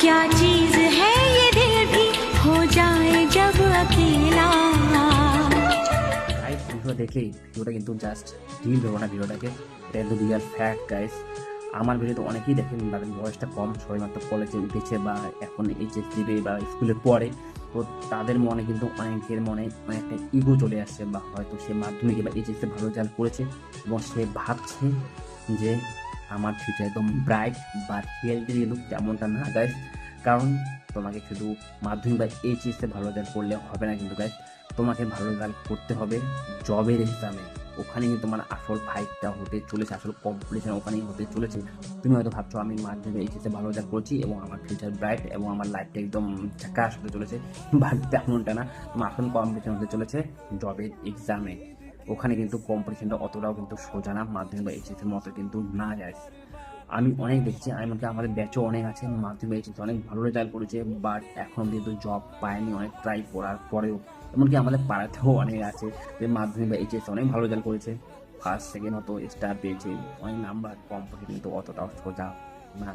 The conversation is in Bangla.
क्या चीज है ये दिल भी हो जाए जब अकेला গাইস ভিডিও দেখলেই ভিডিওটা কিন্তু জাস্ট ডিল দেবো না ভিডিওটাকে এটা কিন্তু রিয়াল ফ্যাক্ট গাইস আমার ভিডিওতে অনেকেই দেখেন তাদের বয়সটা কম সবেমাত্র কলেজে উঠেছে বা এখন এইচএস দিবে বা স্কুলে পড়ে তো তাদের মনে কিন্তু অনেকের মনে অনেকটা ইগো চলে আসছে বা হয়তো সে মাধ্যমিকে বা এইচএসে ভালো রেজাল্ট করেছে এবং সে ভাবছে যে আমার ফিউচার একদম ব্রাইট বা রিয়েলিটি কিন্তু তেমনটা না গাইস কারণ তোমাকে শুধু মাধ্যমিক বা এইচএসে ভালো রেজাল্ট করলে হবে না কিন্তু গাইস তোমাকে ভালো রেজাল্ট করতে হবে জবের এক্সামে ওখানে কিন্তু তোমার আসল ফাইটটা হতে চলেছে, আসল কম্পিটিশন ওখানেই হতে চলেছে। তুমি হয়তো ভাবছ, আমি মাধ্যমিক এইচএসে ভালো রেজাল্ট করছি এবং আমার ফিউচার ব্রাইট এবং আমার লাইফটা একদম ঝাকাস হতে চলেছে। বাট তেমনটা না, তোমার আসল কম্পিটিশন হতে চলেছে জবের এক্সামে ওখানে কিন্তু কম্পিটিশনটা অতটাও কিন্তু সোজা না, মাধ্যমিক বা এইচএসের মতো কিন্তু না যায়। আমি অনেক দেখছি এমনকি আমাদের ব্যাচও অনেক আছে, মাধ্যমিক এইচএস অনেক ভালো রেজাল্ট করেছে বাট এখন কিন্তু জব পায়নি, অনেক ট্রাই করার পরেও। এমনকি আমাদের পাড়াতেও অনেক আছে যে মাধ্যমিক বা এইচএস অনেক ভালো রেজাল্ট করেছে ফার্স্ট সেকেন্ড হতো স্টার পেয়েছে, অনেক নাম্বার কম কিন্তু অতটাও সোজা না।